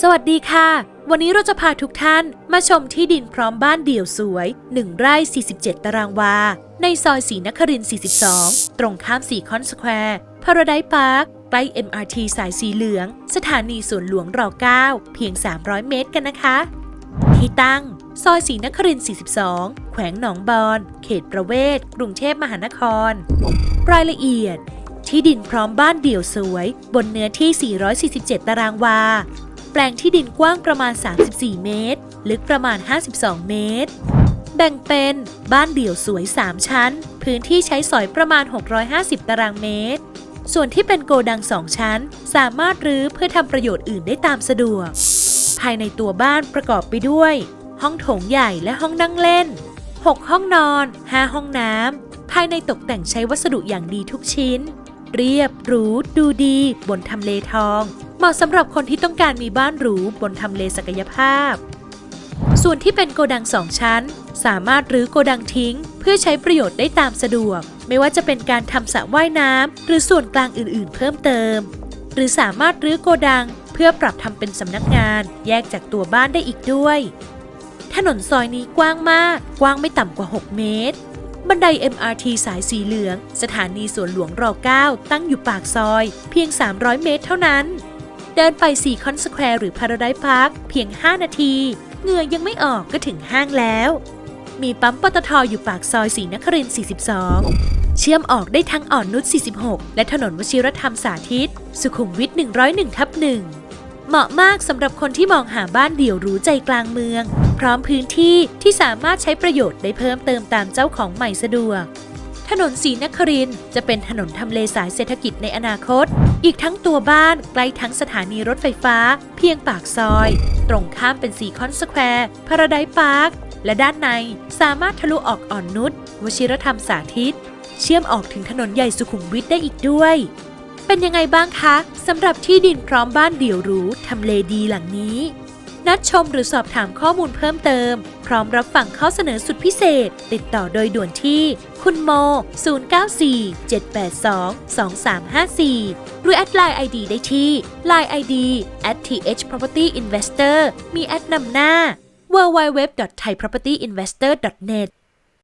สวัสดีค่ะ วันนี้เราจะพาทุกท่านมาชมที่ดินพร้อมบ้านเดี่ยวสวย 1 ไร่ 47 ตารางวา ในซอยศรีนครินทร์42 ตรงข้ามสีคอนสแควร์พาราไดพาร์คใกล้ MRT สายสีเหลือง สถานีสวนหลวงร9เพียง 300 เมตรกันนะคะ ที่ตั้ง ซอยศรีนครินทร์42 แขวงหนองบอนเขตประเวศ กรุงเทพมหานคร รายละเอียดที่ดินพร้อมบ้านเดี่ยวสวย บนเนื้อที่ 447 ตารางวา แปลงที่ดินกว้างประมาณ 34 เมตร ลึกประมาณ 52 เมตร แบ่งเป็นบ้านเดี่ยวสวย 3 ชั้น พื้นที่ใช้สอยประมาณ 650 ตารางเมตร ส่วนที่เป็นโกดัง 2 ชั้น สามารถรื้อเพื่อทำประโยชน์อื่นได้ตามสะดวก ภายในตัวบ้านประกอบไปด้วย ห้องโถงใหญ่และห้องนั่งเล่น 6 ห้องนอน 5 ห้องน้ำ ภายในตกแต่งใช้วัสดุอย่างดีทุกชิ้น เรียบหรูดูดี บนทำเลทอง มาะสำหรับคนที่ต้องการมีบ้านหรูบนทำเลศักยภาพ ส่วนที่เป็นโกดังสองชั้น สามารถรื้อโกดังทิ้ง เพื่อใช้ประโยชน์ได้ตามสะดวก ไม่ว่าจะเป็นการทำสระว่ายน้ำหรือส่วนกลางอื่นๆ เพิ่มเติม หรือสามารถรื้อโกดัง เพื่อปรับทำเป็นสำนักงาน แยกจากตัวบ้านได้อีกด้วย ถนนซอยนี้กว้างมาก กว้างไม่ต่ำกว่า 6 เมตรบันได MRT สายสีเหลือง สถานีสวนหลวงร9ตั้งอยู่ปากซอย เพียง 300 เมตรเท่านั้น เดินไป4คอนสแควร์หรือพาราไดพาร์คเพียง 5 นาที เหงื่อยังไม่ออกก็ถึงห้างแล้ว มีปั๊มปตทอยู่ปากซอยสีนครินทร์42 เชื่อมออกได้ทั้งอ่อนนุช 46 และถนนวชิรธรรมสาธิต สุขุมวิท 101 ทับหนึ่งเหมาะมากสำหรับคนที่มองหาบ้านเดี่ยวหรูใจกลางเมือง พร้อมพื้นที่ที่สามารถใช้ประโยชน์ได้เพิ่มเติมตามเจ้าของใหม่สะดวก ถนนศรีนครินจะเป็นถนนทำเลสายเศรษฐกิจในอนาคต อีกทั้งตัวบ้านใกล้ทั้งสถานีรถไฟฟ้า เพียงปากซอย ตรงข้ามเป็นสีคอนสแควร์พาราไดพาร์ค และด้านในสามารถทะลุออกอ่อนนุชวชิรธรรมสาธิต เชื่อมออกถึงถนนใหญ่สุขุมวิทได้อีกด้วย เป็นยังไงบ้างคะสำหรับที่ดินพร้อมบ้านเดี่ยวหรูทำเลดีหลังนี้ นัดชมหรือสอบถามข้อมูลเพิ่มเติม พร้อมรับฟังข้อเสนอสุดพิเศษ ติดต่อโดยด่วนที่ คุณโม 0947822354 หรือแอดไลน์ไอดีได้ที่ Line ID at th property investor มีแอดนำหน้า www.thaipropertyinvestor.net